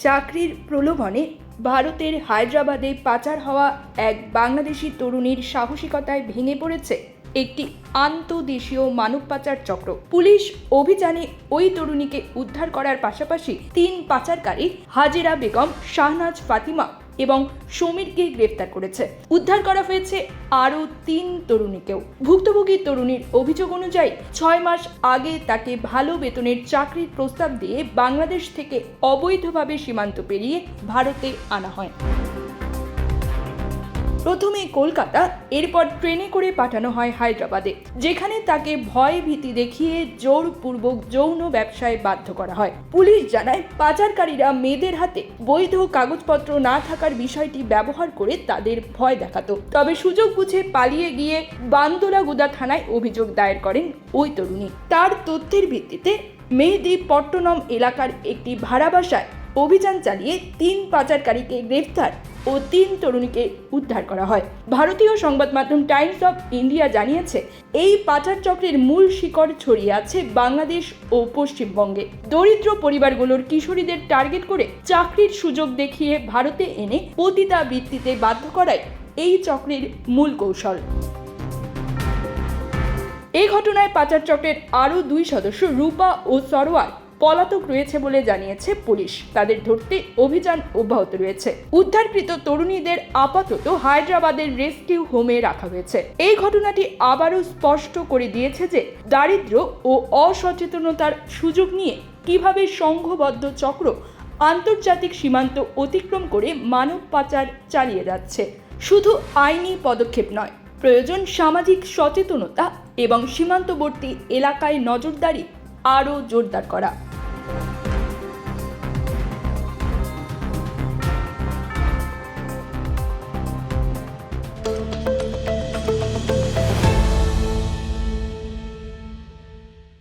চাকরির প্রলোভনে ভারতের হায়দ্রাবাদে পাচার হওয়া এক বাংলাদেশি তরুণীর সাহসিকতায় ভেঙে পড়েছে একটি আন্তদেশীয় মানব পাচার চক্র। পুলিশ অভিযানে ওই তরুণীকে উদ্ধার করার পাশাপাশি তিন পাচারকারী হাজিরা বেগম শাহনাজ ফাতিমা এবং সমীরকে গ্রেফতার করেছে। উদ্ধার করা হয়েছে আরও তিন তরুণীকেও। ভুক্তভোগী তরুণীর অভিযোগ অনুযায়ী ছয় মাস আগে তাকে ভালো বেতনের চাকরির প্রস্তাব দিয়ে বাংলাদেশ থেকে অবৈধভাবে সীমান্ত পেরিয়ে ভারতে আনা হয়। প্রথমে কলকাতা, এরপর ট্রেনে করে পাঠানো হয় হায়দ্রাবাদে, যেখানে তাকে ভয় ভীতি দেখিয়ে জোরপূর্বক যৌন ব্যবসায় বাধ্য করা হয়। পুলিশ জানায়, পাচারকারীরা মেয়েদের হাতে বৈধ কাগজপত্র না থাকার বিষয়টি ব্যবহার করে তাদের ভয় দেখাতো। তবে সুযোগ বুঝে পালিয়ে গিয়ে বান্দোলাগুদা থানায় অভিযোগ দায়ের করেন ওই তরুণী। তার তথ্যের ভিত্তিতে মেহেদি পট্টনম এলাকার একটি ভাড়া বাসায় অভিযান চালিয়ে তিন পাচারকারীকে গ্রেফতার ও তিন তরুণীকে উদ্ধার করা হয়। ভারতীয় সংবাদ মাধ্যম টাইমস অফ ইন্ডিয়া জানিয়েছে, এই পাচার চক্রের মূল শিকড় ছড়িয়ে আছে বাংলাদেশ ও পশ্চিমবঙ্গে। দরিদ্র পরিবারগুলোর কিশোরীদের টার্গেট করে চাকরির সুযোগ দেখিয়ে ভারতে এনে পতিতা বৃত্তিতে বাধ্য করায় এই চক্রের মূল কৌশল। এই ঘটনায় পাচার চক্রের আরও দুই সদস্য রূপা ও সরোয়ার পলাতক রয়েছে বলে জানিয়েছে পুলিশ। তাদের ধরতে অভিযান অব্যাহত রয়েছে। উদ্ধারকৃত তরুণীদের আপাতত হায়দ্রাবাদের রেস্কিউ হোমে রাখা হয়েছে। এই ঘটনাটি আবারও স্পষ্ট করে দিয়েছে যে দারিদ্র ও অসচেতনতার সুযোগ নিয়ে কীভাবে সংঘবদ্ধ চক্র আন্তর্জাতিক সীমান্ত অতিক্রম করে মানব পাচার চালিয়ে যাচ্ছে, শুধু আইনি পদক্ষেপ নয়। প্রয়োজন সামাজিক সচেতনতা এবং সীমান্তবর্তী এলাকায় নজরদারি আরও জোরদার করা।